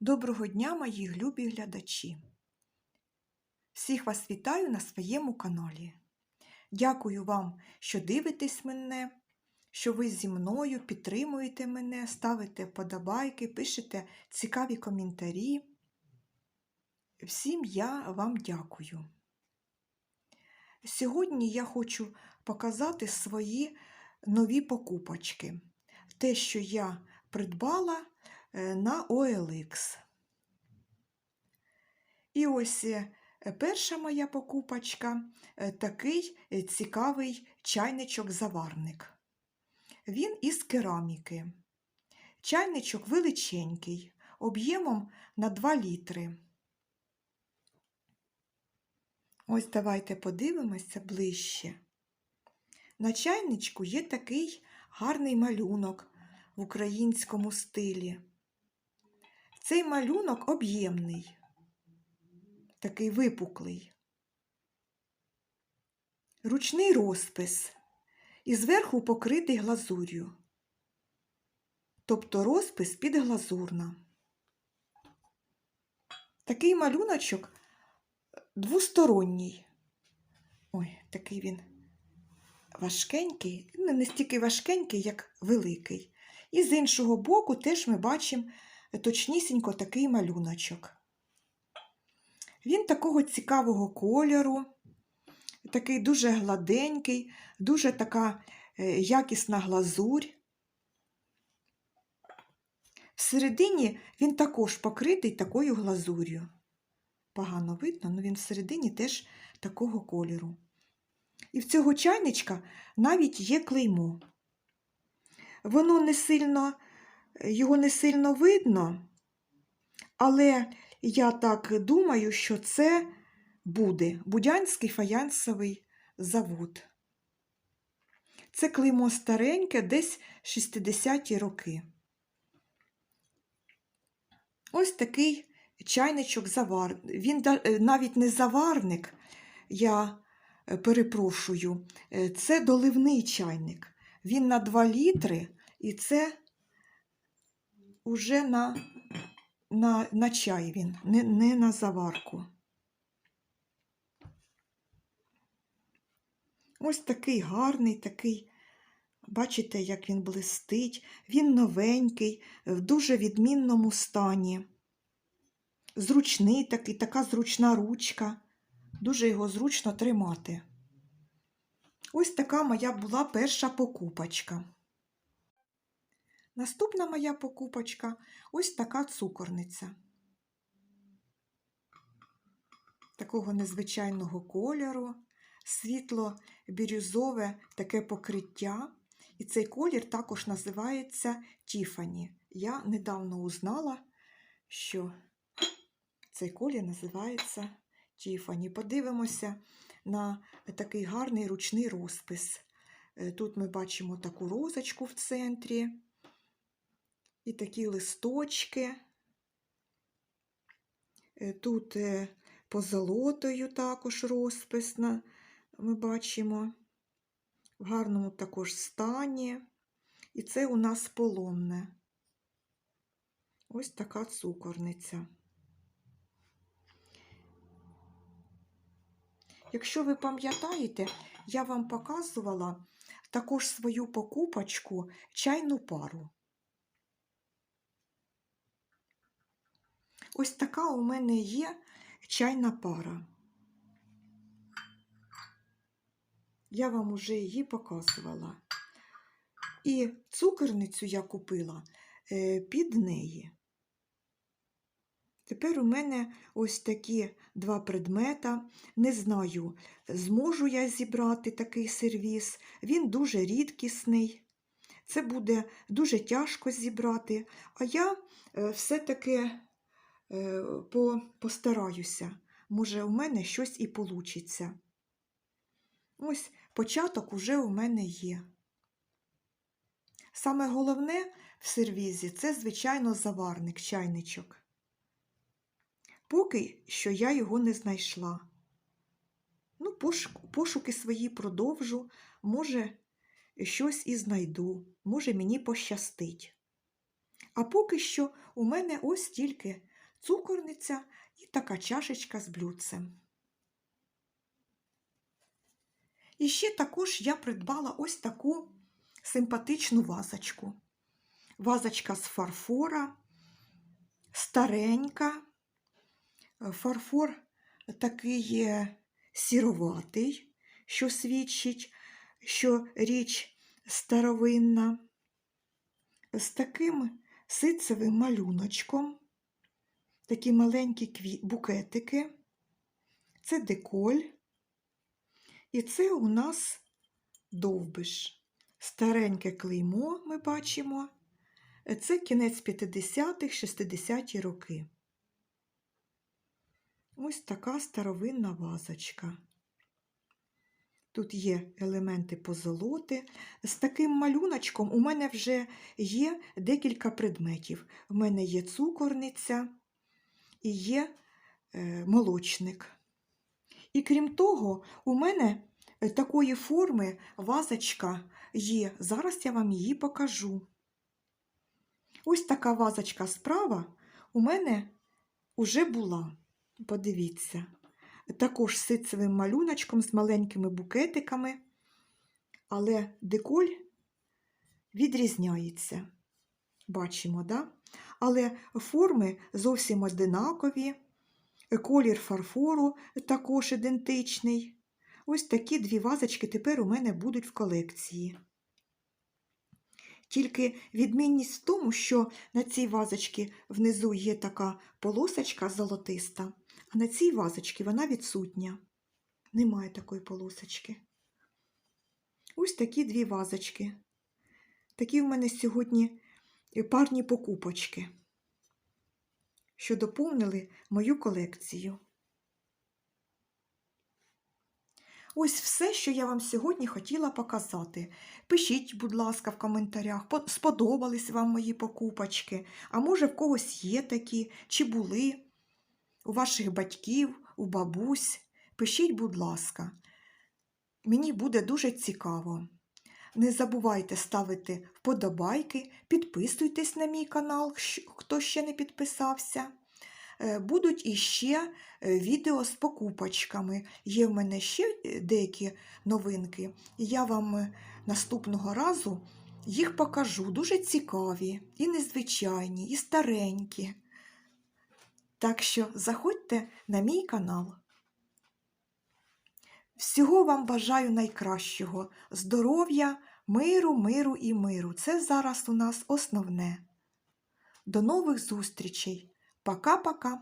Доброго дня, мої любі глядачі! Всіх вас вітаю на своєму каналі. Дякую вам, що дивитесь мене, що ви зі мною підтримуєте мене, ставите вподобайки, пишете цікаві коментарі. Всім я вам дякую. Сьогодні я хочу показати свої нові покупочки. Те, що я придбала на OLX. І ось е, перша моя покупочка е, такий е, цікавий чайничок-заварник. Він із кераміки. Чайничок величенький, об'ємом на 2 літри. Ось давайте подивимося ближче. На чайничку є такий гарний малюнок в українському стилі. Цей малюнок об'ємний, такий випуклий. Ручний розпис і зверху покритий глазур'ю. Тобто розпис під глазурна. Такий малюночок двосторонній. Ой, такий він важкенький, не настільки важкенький, як великий. І з іншого боку теж ми бачимо точнісінько такий малюночок. Він такого цікавого кольору, такий дуже гладенький, дуже така е, якісна глазурь. Всередині він також покритий такою глазур'ю. Погано видно, але він всередині теж такого кольору. І в цього чайничка навіть є клеймо. Воно не сильно, його не сильно видно, але я так думаю, що це буде Будянський фаянсовий завод. Це клеймо стареньке, десь 60-ті роки. Ось такий чайничок завар. Він навіть не заварник, я перепрошую, це доливний чайник. Він на 2 літри, і це уже на на, на чай він, не, не на заварку. Ось такий гарний, такий, бачите, як він блистить, він новенький, в дуже відмінному стані. Зручний такий, така зручна ручка, дуже його зручно тримати. Ось така моя була перша покупочка. Наступна моя покупочка ось така цукорниця. Такого незвичайного кольору, світло бірюзове таке покриття. І цей колір також називається Тіфані. Я недавно узнала, що цей колір називається Тіфані. Подивимося на такий гарний ручний розпис. Тут ми бачимо таку розочку в центрі. І такі листочки. Тут позолотою також розпис ми бачимо, в гарному також стані. І це у нас полонне. Ось така цукорниця. Якщо ви пам'ятаєте, я вам показувала також свою покупочку чайну пару. Ось така у мене є чайна пара. Я вам уже її показувала. І цукерницю я купила е, під неї. Тепер у мене ось такі два предмета. Не знаю, зможу я зібрати такий сервіс. Він дуже рідкісний. Це буде дуже тяжко зібрати, а я е, все-таки Е, постараюся. Може, у мене щось і получиться. Ось початок уже у мене є. Саме головне в сервізі це, звичайно, заварник, чайничок. Поки що я його не знайшла. Ну, пошуки свої продовжу, може, щось і знайду, може, мені пощастить. А поки що у мене ось тільки цукорниця і така чашечка з блюдцем. І ще також я придбала ось таку симпатичну вазочку. Вазочка з фарфора, старенька. Фарфор такий сіроватий, що свідчить, що річ старовинна, з таким ситцевим малюночком, такі маленькі букетики. Це деколь. І це у нас довбиш. Стареньке клеймо ми бачимо. Це кінець 50-х, 60-ті роки. Ось така старовинна вазочка. Тут є елементи позолоти. З таким малюночком у мене вже є декілька предметів. У мене є цукорниця і є е, молочник. І крім того, у мене е, такої форми вазочка є. Зараз я вам її покажу. Ось така вазочка справа у мене уже була. Подивіться. Також ситцевим малюночком, з маленькими букетиками, але деколь відрізняється. Бачимо, да? Але форми зовсім одинакові, колір фарфору також ідентичний. Ось такі дві вазочки тепер у мене будуть в колекції. Тільки відмінність в тому, що на цій вазочці внизу є така полосочка золотиста, а на цій вазочці вона відсутня. Немає такої полосочки. Ось такі дві вазочки. Такі в мене сьогодні парні покупочки, що доповнили мою колекцію. Ось все, що я вам сьогодні хотіла показати. Пишіть, будь ласка, в коментарях, сподобались вам мої покупочки, а може в когось є такі, чи були у ваших батьків, у бабусь. Пишіть, будь ласка. Мені буде дуже цікаво. Не забувайте ставити вподобайки, підписуйтесь на мій канал, хто ще не підписався. Е, Будуть іще е, відео з покупочками. Є в мене ще е, деякі новинки. Я вам наступного разу їх покажу. Дуже цікаві, і незвичайні, і старенькі. Так що заходьте на мій канал. Всього вам бажаю найкращого здоров'я, миру, миру і миру. Це зараз у нас основне. До нових зустрічей! Пока-пока!